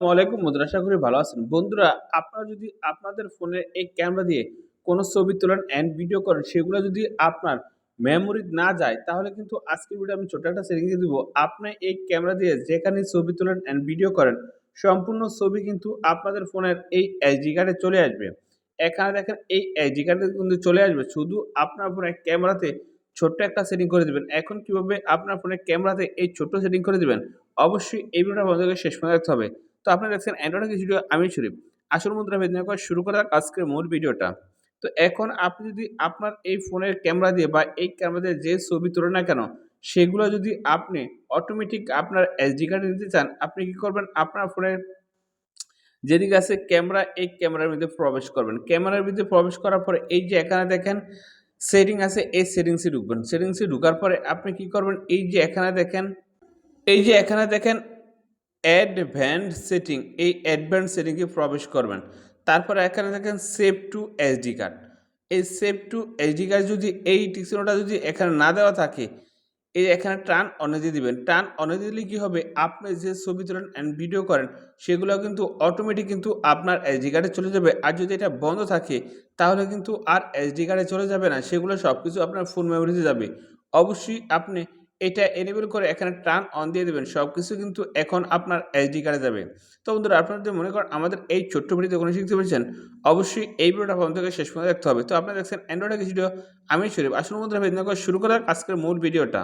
আসসালামু আলাইকুম বন্ধুরা আশা করি ভালো আছেন। বন্ধুরা, আপনারা যদি আপনাদের ফোনের এই ক্যামেরা দিয়ে কোনো ছবি তোলেন অ্যান্ড ভিডিও করেন, সেগুলো যদি আপনার মেমোরি না যায়, তাহলে কিন্তু আজকের ভিডিও আমি ছোট একটা সেটিং দিয়ে দিব। আপনি এই ক্যামেরা দিয়ে যেখানে ছবি তোলেন অ্যান্ড ভিডিও করেন, সম্পূর্ণ ছবি কিন্তু আপনাদের ফোনের এই এইচডি কার্ডে চলে আসবে। এখানে দেখেন, এই এইচডি কার্ডে কিন্তু চলে আসবে। শুধু আপনার ফোনের ক্যামেরাতে ছোট্ট একটা সেটিং করে দেবেন। এখন কীভাবে আপনার ফোনের ক্যামেরাতে এই ছোট্ট সেটিং করে দেবেন? অবশ্যই এই ভিডিওটা বন্ধুকে শেষ পর্যন্ত দেখতে হবে। তো আপনারা দেখছেন অ্যান্ড্রয়েড কিছু ভিডিও আমি শরীফ আসল মুদ্রা ভেদ করে শুরু করা যাক আজকের মূল ভিডিওটা। তো এখন আপনি যদি আপনার এই ফোনের ক্যামেরা দিয়ে বা এই ক্যামেরা দিয়ে যে ছবি তোলেন না কেন, সেগুলো যদি আপনি অটোমেটিক আপনার এসডি কার্ডে নিতে চান, আপনি কি করবেন? আপনার ফোনের যেদিকে আছে ক্যামেরা এই ক্যামেরার মধ্যে প্রবেশ করবেন। ক্যামেরার মধ্যে প্রবেশ করার পরে এই যে এখানে দেখেন সেটিং আছে, এই সেটিংসে ঢুকবেন। সেটিংসে ঢুকার পরে আপনি কি করবেন? এই যে এখানে দেখেন, এই যে এখানে দেখেন অ্যাডভ্যান্স সেটিং এই অ্যাডভ্যান্স সেটিংয়ে প্রবেশ করবেন। তারপরে এখানে দেখেন সেভ টু এসডি কার্ড এই সেভ টু এসডি কার্ড যদি এই টিকসিনোটা যদি এখানে না দেওয়া থাকে, এই এখানে টান অনে দিয়ে দিবেন। টান অনে দিলে কী হবে? আপনি যে ছবি তোলেন অ্যান্ড ভিডিও করেন সেগুলো কিন্তু অটোমেটিক কিন্তু আপনার এসডি কার্ডে চলে যাবে। আর যদি এটা বন্ধ থাকে, তাহলে কিন্তু আর এসডি কার্ডে চলে যাবে না। সেগুলো সব কিছু আপনার ফোন মেমোরিতে যাবে। অবশ্যই আপনি এটা এনেবল করে এখানে টার্ন অন দিয়ে দেবেন। সব কিছু কিন্তু এখন আপনার এসডি কার্ডে যাবে। তো বন্ধুরা, আপনারা যদি মনে করেন আমাদের এই ছোট্ট ভিডিওতে কোনো শিখতে পেরেছেন, অবশ্যই এই ভিডিওটা প্রথম থেকে শেষ পর্যন্ত দেখতে হবে। তো আপনারা দেখছেন অ্যান্ড্রয়েড কিছু ভিডিও আমি শরীফ। আসুন বন্ধুরা শুরু করার আজকের মূল ভিডিওটা